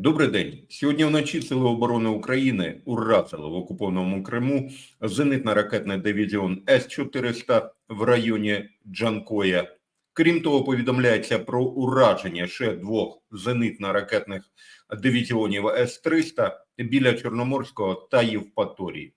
Добрий день. Сьогодні вночі Сили оборони України уразили в окупованому Криму зенитно-ракетний дивізіон С-400 в районі Джанкоя. Крім того, повідомляється про ураження ще двох зенитно-ракетних дивізіонів С-300 біля Чорноморського та Євпаторії.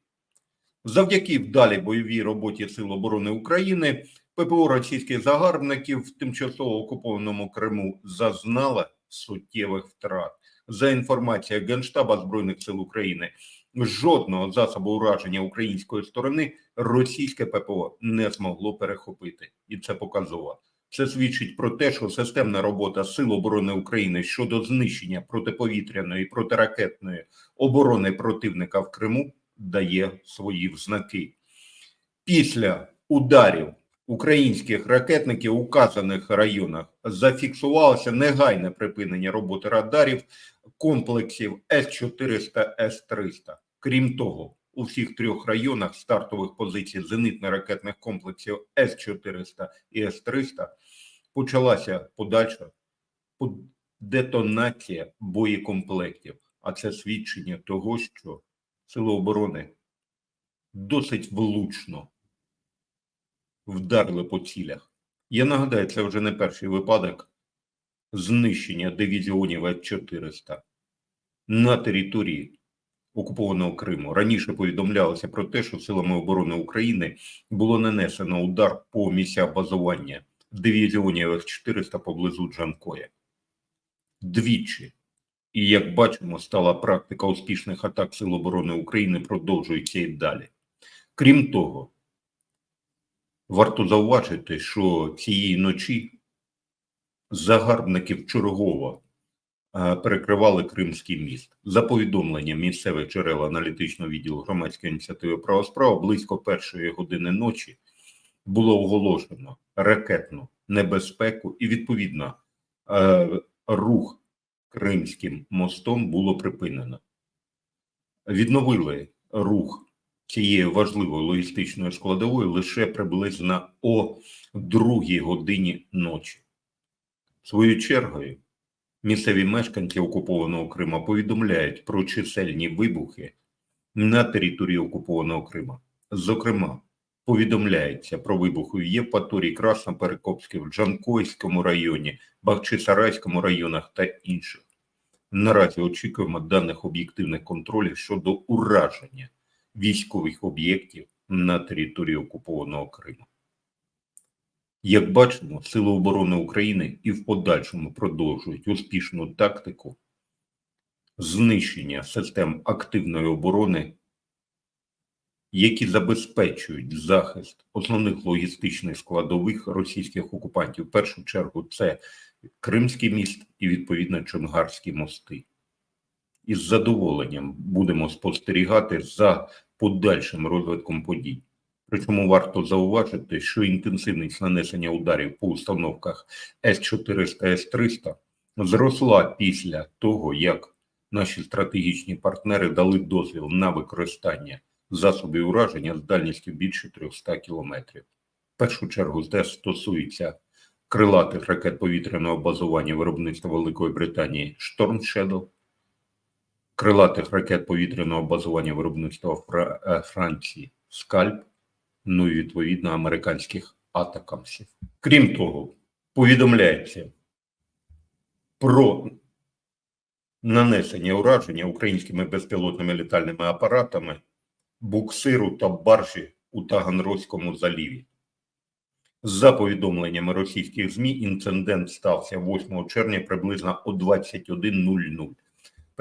Завдяки вдалій бойовій роботі Сил оборони України ППО російських загарбників в тимчасово окупованому Криму зазнала суттєвих втрат. За інформацією Генштаба Збройних сил України, жодного засобу ураження української сторони російське ППО не змогло перехопити, і це показово. Це свідчить про те, що системна робота Сил оборони України щодо знищення протиповітряної і протиракетної оборони противника в Криму дає свої взнаки. Після ударів українських ракетників у указаних районах зафіксувалося негайне припинення роботи радарів комплексів С-400, С-300. Крім того, у всіх трьох районах стартових позицій зенитно-ракетних комплексів С-400 і С-300 почалася подальша детонація боєкомплектів. А це свідчення того, що Сили оборони досить влучно вдарили по цілях. Я нагадаю, це вже не перший випадок знищення дивізіонів С-400 на території окупованого Криму. Раніше повідомлялося про те, що силами оборони України було нанесено удар по місцях базування дивізіонів С-400 поблизу Джанкоя. Двічі. І як бачимо, стала практика успішних атак Сил оборони України продовжується і далі. Крім того, варто зауважити, що цієї ночі загарбники вчергово е, перекривали Кримський міст. За повідомленням місцевих джерел аналітичного відділу громадської ініціативи права справа близько першої години ночі було оголошено ракетну небезпеку і відповідно е, рух Кримським мостом було припинено. Відновили рух цієї важливої логістичної складової лише приблизно о другій годині ночі. Своєю чергою місцеві мешканці окупованого Крима повідомляють про чисельні вибухи на території окупованого Крима. Зокрема, повідомляється про вибухи в Євпаторії, Красноперекопській, в Джанкойському районі, Бахчисарайському районах та інших. Наразі очікуємо даних об'єктивних контролів щодо ураження військових об'єктів на території окупованого Криму. Як бачимо, Сили оборони України і в подальшому продовжують успішну тактику знищення систем активної оборони, які забезпечують захист основних логістичних складових російських окупантів. В першу чергу це Кримський міст і відповідно Чонгарські мости. Із задоволенням будемо спостерігати за подальшим розвитком подій. Причому варто зауважити, що інтенсивність нанесення ударів по установках С-400 С-300 зросла після того, як наші стратегічні партнери дали дозвіл на використання засобів ураження з дальністю більше 300 кілометрів. В першу чергу це стосується крилатих ракет повітряного базування виробництва Великої Британії Storm Shadow, крилатих ракет повітряного базування виробництва е, Франції Скальп, ну і відповідно американських атакамсів. Крім того, повідомляється про нанесення ураження українськими безпілотними літальними апаратами буксиру та баржі у Таганрозькому заліві. За повідомленнями російських ЗМІ, інцидент стався 8 червня приблизно о 21.00.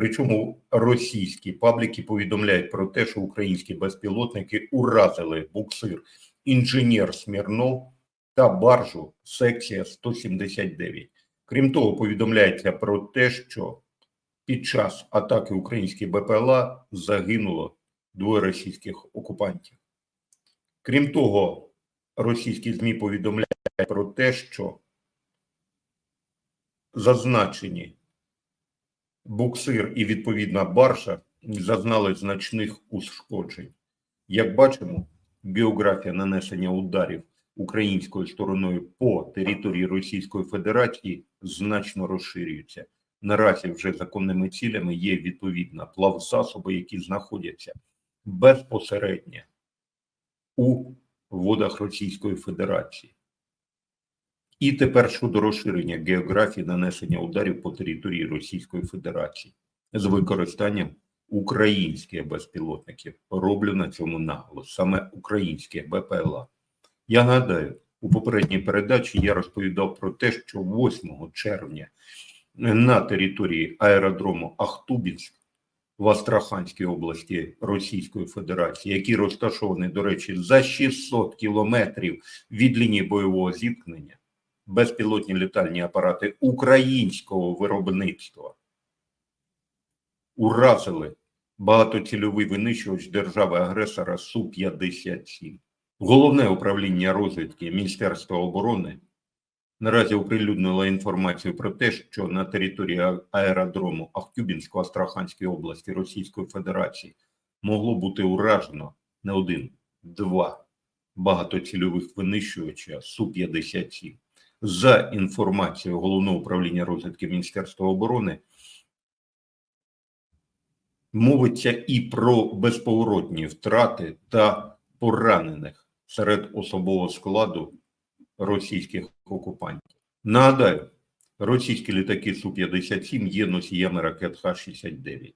Причому російські пабліки повідомляють про те, що українські безпілотники уразили буксир інженер Смірнов та баржу секція 179. Крім того, повідомляється про те, що під час атаки українських БПЛА загинуло двоє російських окупантів. Крім того, російські ЗМІ повідомляють про те, що зазначені буксир і відповідна баржа зазнали значних ушкоджень. Як бачимо, географія нанесення ударів українською стороною по території Російської Федерації значно розширюється. наразі вже законними цілями є відповідно плавзасоби, які знаходяться безпосередньо у водах Російської Федерації. І тепер щодо розширення географії нанесення ударів по території Російської Федерації з використанням українських безпілотників. Роблю на цьому наголос, саме українське БПЛА. Я нагадаю, у попередній передачі я розповідав про те, що 8 червня на території аеродрому Ахтубінськ в Астраханській області Російської Федерації, який розташований, до речі, за 600 кілометрів від лінії бойового зіткнення, безпілотні літальні апарати українського виробництва уразили багатоцільовий винищувач держави-агресора Су-57. Головне управління розвідки Міністерства оборони наразі оприлюднило інформацію про те, що на території аеродрому Ахтюбінської Астраханської області Російської Федерації могло бути уражено не один, два багатоцільових винищувача Су-57. За інформацією Головного управління розвідки Міністерства оборони, мовиться і про безповоротні втрати та поранених серед особового складу російських окупантів. Нагадаю, російські літаки Су-57 є носіями ракет Х-69.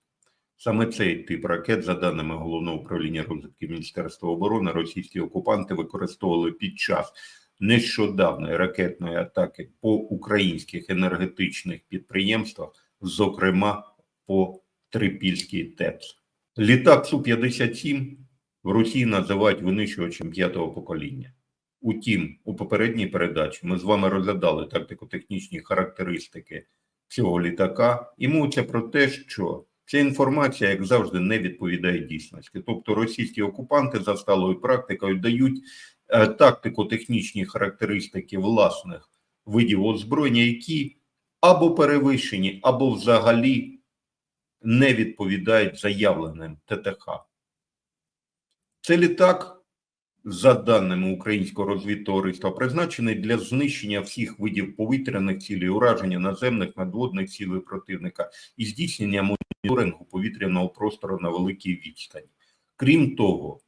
Саме цей тип ракет, за даними Головного управління розвідки Міністерства оборони, російські окупанти використовували під час нещодавної ракетної атаки по українських енергетичних підприємствах, зокрема по Трипільській ТЕЦ. Літак Су-57 в Росії називають винищувачем п'ятого покоління. Утім, у попередній передачі ми з вами розглядали тактико-технічні характеристики цього літака, і мовиться про те, що ця інформація, як завжди, не відповідає дійсності. Тобто російські окупанти за сталою практикою дають тактико-технічні характеристики власних видів озброєння, які або перевищені, або взагалі не відповідають заявленим ТТХ. Це літак, за даними українського розвідтовариства, призначений для знищення всіх видів повітряних цілей, ураження наземних надводних цілей противника і здійснення моніторингу повітряного простору на великій відстані. Крім того,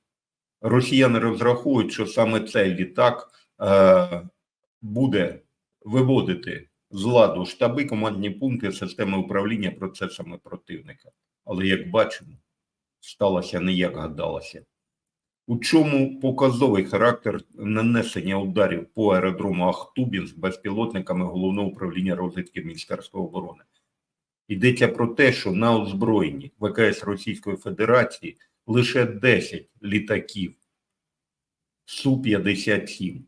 росіяни розраховують, що саме цей літак е, буде виводити з ладу штаби, командні пункти системи управління процесами противника. Але як бачимо, сталося не як гадалося. У чому показовий характер нанесення ударів по аеродрому Ахтубін з безпілотниками головного управління розвідки Міністерства оборони? Йдеться про те, що на озброєнні ВКС Російської Федерації лише 10 літаків Су-57.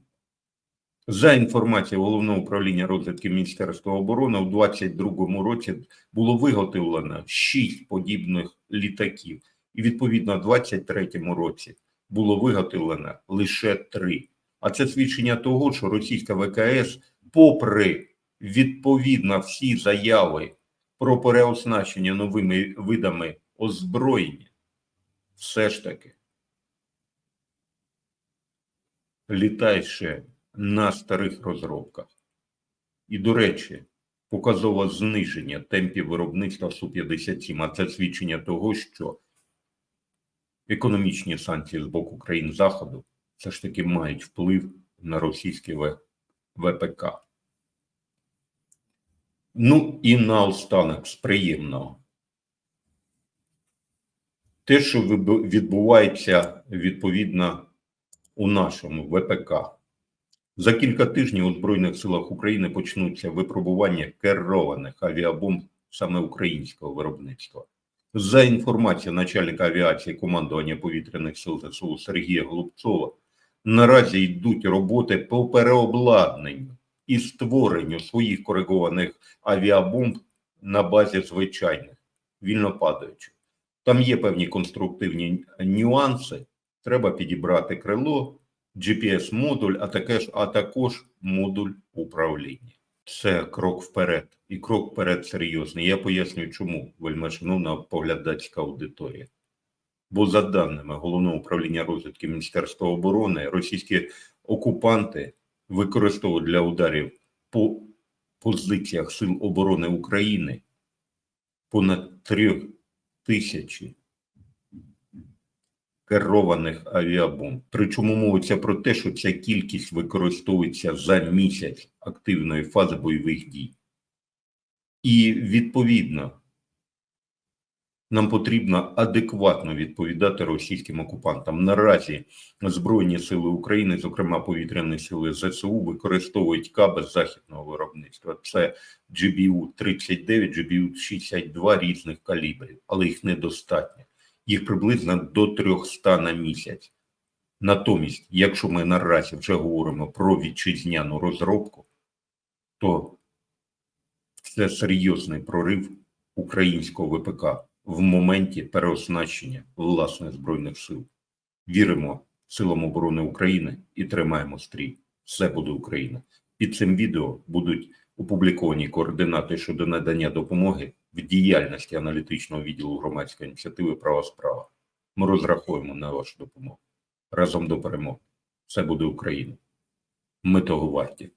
За інформацією Головного управління розвідки Міністерства оборони, у 2022 році було виготовлено 6 подібних літаків, і відповідно у 2023 році було виготовлено лише 3. А це свідчення того, що російська ВКС, попри відповідно всі заяви про переоснащення новими видами озброєння, все ж таки літає ще на старих розробках. І, до речі, показово зниження темпів виробництва Су-57, а це свідчення того, що економічні санкції з боку країн Заходу все ж таки мають вплив на російське ВПК. Ну і наостанок з приємного. Те, що відбувається відповідно у нашому ВПК. За кілька тижнів у Збройних силах України почнуться випробування керованих авіабомб саме українського виробництва. За інформацією начальника авіації командування повітряних сил ЗСУ Сергія Голубцова, наразі йдуть роботи по переобладнанню і створенню своїх коригованих авіабомб на базі звичайних вільнопадаючих. Там є певні конструктивні нюанси. Треба підібрати крило, GPS-модуль, а, таке ж, а також модуль управління. Це крок вперед. І крок вперед серйозний. Я пояснюю, чому, вельми шановна поглядацька аудиторія. Бо за даними Головного управління розвідки Міністерства оборони, російські окупанти використовують для ударів по позиціях Сил оборони України понад трьох тисячі керованих авіабомб. Причому мовиться про те, що ця кількість використовується за місяць активної фази бойових дій. І відповідно нам потрібно адекватно відповідати російським окупантам. Наразі Збройні сили України, зокрема повітряні сили ЗСУ, використовують каби західного виробництва. Це GBU-39, GBU-62 різних калібрів, але їх недостатньо. Їх приблизно до 300 на місяць. Натомість, якщо ми наразі вже говоримо про вітчизняну розробку, то це серйозний прорив українського ВПК в моменті переоснащення власних збройних сил. Віримо силам оборони України і тримаємо стрій. Все буде Україна. Під цим відео будуть опубліковані координати щодо надання допомоги в діяльності аналітичного відділу громадської ініціативи Права справа. Ми розраховуємо на вашу допомогу. Разом до перемоги. Все буде Україна. Ми того варті.